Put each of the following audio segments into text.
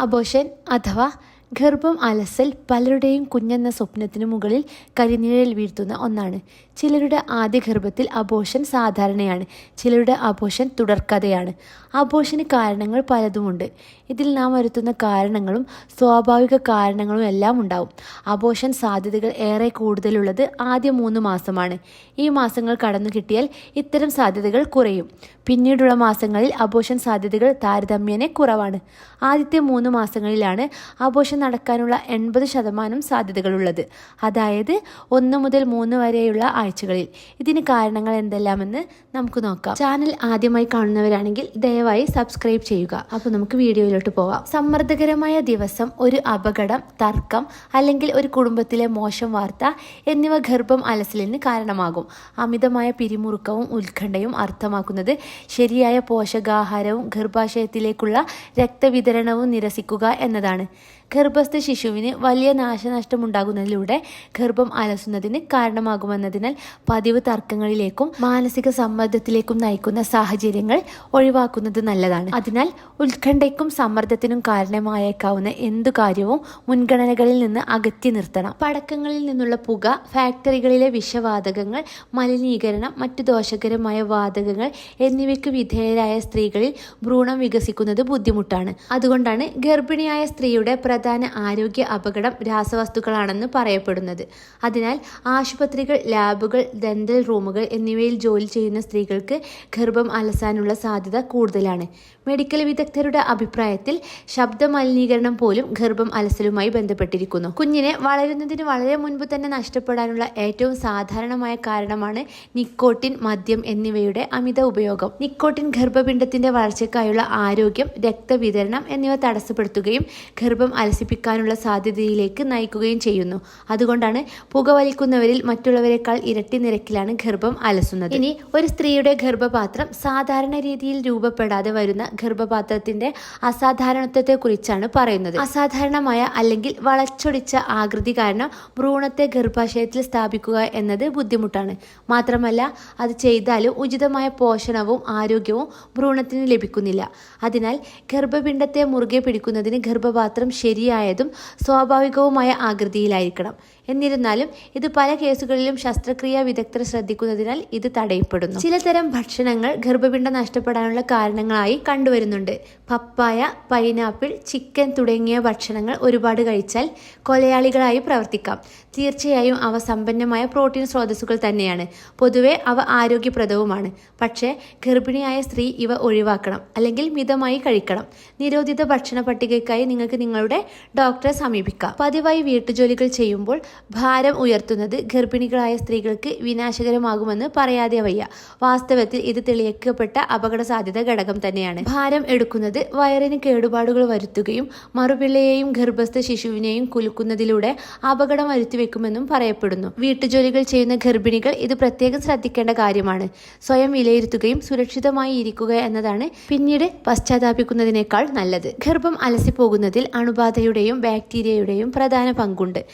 Abortion അഥവാ ഗർഭം അലസൽ പലരുടെയും കുഞ്ഞെന്ന സ്വപ്നത്തിന് മുകളിൽ കരിനിഴൽ വീഴ്ത്തുന്ന ഒന്നാണ്. ചിലരുടെ ആദ്യ ഗർഭത്തിൽ അബോഷൻ സാധാരണയാണ് ചിലരുടെ അബോഷൻ തുടർക്കഥയാണ്. അബോഷന് കാരണങ്ങൾ പലതുമുണ്ട്. ഇതിൽ നാം വരുത്തുന്ന കാരണങ്ങളും സ്വാഭാവിക കാരണങ്ങളും എല്ലാം ഉണ്ടാവും. അബോഷൻ സാധ്യതകൾ ഏറെ കൂടുതലുള്ളത് ആദ്യ മൂന്ന് മാസമാണ്. ഈ മാസങ്ങൾ കടന്നു കിട്ടിയാൽ ഇത്തരം സാധ്യതകൾ കുറയും. പിന്നീടുള്ള മാസങ്ങളിൽ അബോഷൻ സാധ്യതകൾ താരതമ്യേന കുറവാണ്. ആദ്യത്തെ മൂന്ന് മാസങ്ങളിലാണ് അബോഷൻ നടക്കാനുള്ള എൺപത് ശതമാനം സാധ്യതകളുള്ളത്. അതായത് ഒന്ന് മുതൽ മൂന്ന് വരെയുള്ള ആഴ്ചകളിൽ. ഇതിന് കാരണങ്ങൾ എന്തെല്ലാമെന്ന് നമുക്ക് നോക്കാം. ചാനൽ ആദ്യമായി കാണുന്നവരാണെങ്കിൽ ദയവായി സബ്സ്ക്രൈബ് ചെയ്യുക. അപ്പോൾ നമുക്ക് വീഡിയോയിലോട്ട് പോവാം. സമ്മർദ്ദകരമായ ദിവസം ഒരു അപകടം തർക്കം അല്ലെങ്കിൽ ഒരു കുടുംബത്തിലെ മോശം വാർത്ത എന്നിവ ഗർഭം അലസലിന് കാരണമാകും. അമിതമായ പിരിമുറുക്കവും ഉത്കണ്ഠയും അർത്ഥമാക്കുന്നത് ശരിയായ പോഷകാഹാരവും ഗർഭാശയത്തിലേക്കുള്ള രക്തവിതരണവും നിരസിക്കുക എന്നതാണ്. ഗർഭസ്ഥ ശിശുവിന് വലിയ നാശനഷ്ടമുണ്ടാകുന്നതിലൂടെ ഗർഭം അലസുന്നതിന് കാരണമാകുമെന്നതിനാൽ പതിവ് തർക്കങ്ങളിലേക്കും മാനസിക സമ്മർദ്ദത്തിലേക്കും നയിക്കുന്ന സാഹചര്യങ്ങൾ ഒഴിവാക്കുന്നത് നല്ലതാണ്. അതിനാൽ ഉത്കണ്ഠയ്ക്കും സമ്മർദ്ദത്തിനും കാരണമായേക്കാവുന്ന എന്തു കാര്യവും മുൻഗണനകളിൽ നിന്ന് അകറ്റി നിർത്തണം. പടക്കങ്ങളിൽ നിന്നുള്ള പുക ഫാക്ടറികളിലെ വിഷവാതകങ്ങൾ മലിനീകരണം മറ്റു ദോഷകരമായ വാതകങ്ങൾ എന്നിവയ്ക്ക് വിധേയരായ സ്ത്രീകളിൽ ഭ്രൂണം വികസിക്കുന്നത് ബുദ്ധിമുട്ടാണ്. അതുകൊണ്ടാണ് ഗർഭിണിയായ സ്ത്രീയുടെ പ്രധാന ആരോഗ്യ അപകടം രാസവസ്തുക്കളാണെന്ന് പറയപ്പെടുന്നത്. അതിനാൽ ആശുപത്രികൾ ലാബുകൾ ദന്തൽ റൂമുകൾ എന്നിവയിൽ ജോലി ചെയ്യുന്ന സ്ത്രീകൾക്ക് ഗർഭം അലസാനുള്ള സാധ്യത കൂടുതലാണ്. മെഡിക്കൽ വിദഗ്ധരുടെ അഭിപ്രായത്തിൽ ശബ്ദ മലിനീകരണം പോലും ഗർഭം അലസലുമായി ബന്ധപ്പെട്ടിരിക്കുന്നു. കുഞ്ഞിനെ വളരുന്നതിന് വളരെ മുൻപ് തന്നെ നഷ്ടപ്പെടാനുള്ള ഏറ്റവും സാധാരണമായ കാരണമാണ് നിക്കോട്ടിൻ മദ്യം എന്നിവയുടെ അമിത ഉപയോഗം. നിക്കോട്ടിൻ ഗർഭപിണ്ഡത്തിന്റെ വളർച്ചയ്ക്കായുള്ള ആരോഗ്യം രക്തവിതരണം എന്നിവ തടസ്സപ്പെടുത്തുകയും ഗർഭം അലസിപ്പിക്കാനുള്ള സാധ്യതയിലേക്ക് നയിക്കുകയും ചെയ്യുന്നു. അതുകൊണ്ടാണ് പുകവലിക്കുന്നവരിൽ മറ്റുള്ളവരെക്കാൾ ഇരട്ടി നിരക്കിലാണ് ഗർഭം അലസുന്നത്. ഇനി ഒരു സ്ത്രീയുടെ ഗർഭപാത്രം സാധാരണ രീതിയിൽ രൂപപ്പെടാതെ വരുന്ന ഗർഭപാത്രത്തിന്റെ അസാധാരണത്വത്തെക്കുറിച്ചാണ് പറയുന്നത്. അസാധാരണമായ അല്ലെങ്കിൽ വളച്ചൊടിച്ച ആകൃതി കാരണം ഭ്രൂണത്തെ ഗർഭാശയത്തിൽ സ്ഥാപിക്കുക എന്നത് ബുദ്ധിമുട്ടാണ്. മാത്രമല്ല അത് ചെയ്താലും ഉചിതമായ പോഷണവും ആരോഗ്യവും ഭ്രൂണത്തിന് ലഭിക്കുന്നില്ല. അതിനാൽ ഗർഭപിണ്ഡത്തെ മുറുകെ പിടിക്കുന്നതിന് ഗർഭപാത്രം ശരിയായതും സ്വാഭാവികവുമായ ആകൃതിയിലായിരിക്കണം. എന്നിരുന്നാലും ഇത് പല കേസുകളിലും ശസ്ത്രക്രിയാ വിദഗ്ധർ ശ്രദ്ധിക്കുന്നതിനാൽ ഇത് തടയപ്പെടുന്നു. ചിലതരം ഭക്ഷണങ്ങൾ ഗർഭപിണ്ഡം നഷ്ടപ്പെടാനുള്ള കാരണങ്ങളായി കണ്ടുവരുന്നുണ്ട്. പപ്പായ പൈനാപ്പിൾ ചിക്കൻ തുടങ്ങിയ ഭക്ഷണങ്ങൾ ഒരുപാട് കഴിച്ചാൽ കൊലയാളികളായി പ്രവർത്തിക്കാം. തീർച്ചയായും അവ സമ്പന്നമായ പ്രോട്ടീൻ സ്രോതസ്സുകൾ തന്നെയാണ്. പൊതുവെ അവ ആരോഗ്യപ്രദവുമാണ്. പക്ഷേ ഗർഭിണിയായ സ്ത്രീ ഇവ ഒഴിവാക്കണം അല്ലെങ്കിൽ മിതമായി കഴിക്കണം. നിരോധിത ഭക്ഷണ പട്ടികയ്ക്കായി നിങ്ങൾക്ക് നിങ്ങളുടെ ഡോക്ടറെ സമീപിക്കാം. പതിവായി വീട്ടുജോലികൾ ചെയ്യുമ്പോൾ ഭാരം ഉയർത്തുന്നത് ഗർഭിണികളായ സ്ത്രീകൾക്ക് വിനാശകരമാകുമെന്ന് പറയാതെ വയ്യ. വാസ്തവത്തിൽ ഇത് തെളിയിക്കപ്പെട്ട അപകട സാധ്യത ഘടകം തന്നെയാണ്. ഭാരം എടുക്കുന്നത് വയറിന് കേടുപാടുകൾ വരുത്തുകയും മറുപിള്ളയെയും ഗർഭസ്ഥ ശിശുവിനെയും കുലുക്കുന്നതിലൂടെ അപകടം വരുത്തിവെക്കുമെന്നും പറയപ്പെടുന്നു. വീട്ടുജോലികൾ ചെയ്യുന്ന ഗർഭിണികൾ ഇത് പ്രത്യേകം ശ്രദ്ധിക്കേണ്ട കാര്യമാണ്. സ്വയം വിലയിരുത്തുകയും സുരക്ഷിതമായി ഇരിക്കുക എന്നതാണ് പിന്നീട് പശ്ചാത്താപിക്കുന്നതിനേക്കാൾ നല്ലത്. ഗർഭം അലസിപ്പോകുന്നതിൽ അണുബാധയുടെയും ബാക്ടീരിയയുടെയും പ്രധാന പങ്കുണ്ട്.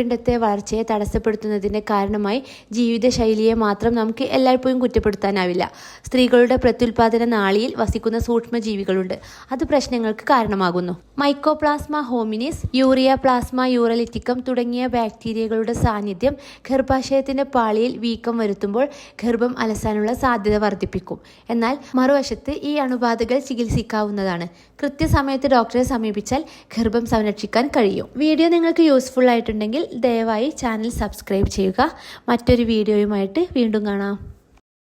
ഗർഭപിണ്ഡത്തെ വളർച്ചയെ തടസ്സപ്പെടുത്തുന്നതിന്റെ കാരണമായി ജീവിതശൈലിയെ മാത്രം നമുക്ക് എല്ലായ്പ്പോഴും കുറ്റപ്പെടുത്താനാവില്ല. സ്ത്രീകളുടെ പ്രത്യുൽപാദന നാളിയിൽ വസിക്കുന്ന സൂക്ഷ്മജീവികളുണ്ട്. അത് പ്രശ്നങ്ങൾക്ക് കാരണമാകുന്നു. Mycoplasma hominis ureaplasma urealyticum തുടങ്ങിയ ബാക്ടീരിയകളുടെ സാന്നിധ്യം ഗർഭാശയത്തിന്റെ പാളിയിൽ വീക്കം വരുത്തുമ്പോൾ ഗർഭം അലസാനുള്ള സാധ്യത വർദ്ധിപ്പിക്കും. എന്നാൽ മറുവശത്ത് ഈ അണുബാധകൾ ചികിത്സിക്കാവുന്നതാണ്. കൃത്യസമയത്ത് ഡോക്ടറെ സമീപിച്ചാൽ ഗർഭം സംരക്ഷിക്കാൻ കഴിയും. വീഡിയോ നിങ്ങൾക്ക് യൂസ്ഫുൾ ആയിട്ടുണ്ടെങ്കിൽ ദയവായി ചാനൽ സബ്സ്ക്രൈബ് ചെയ്യുക. മറ്റൊരു വീഡിയോയുമായിട്ട് വീണ്ടും കാണാം.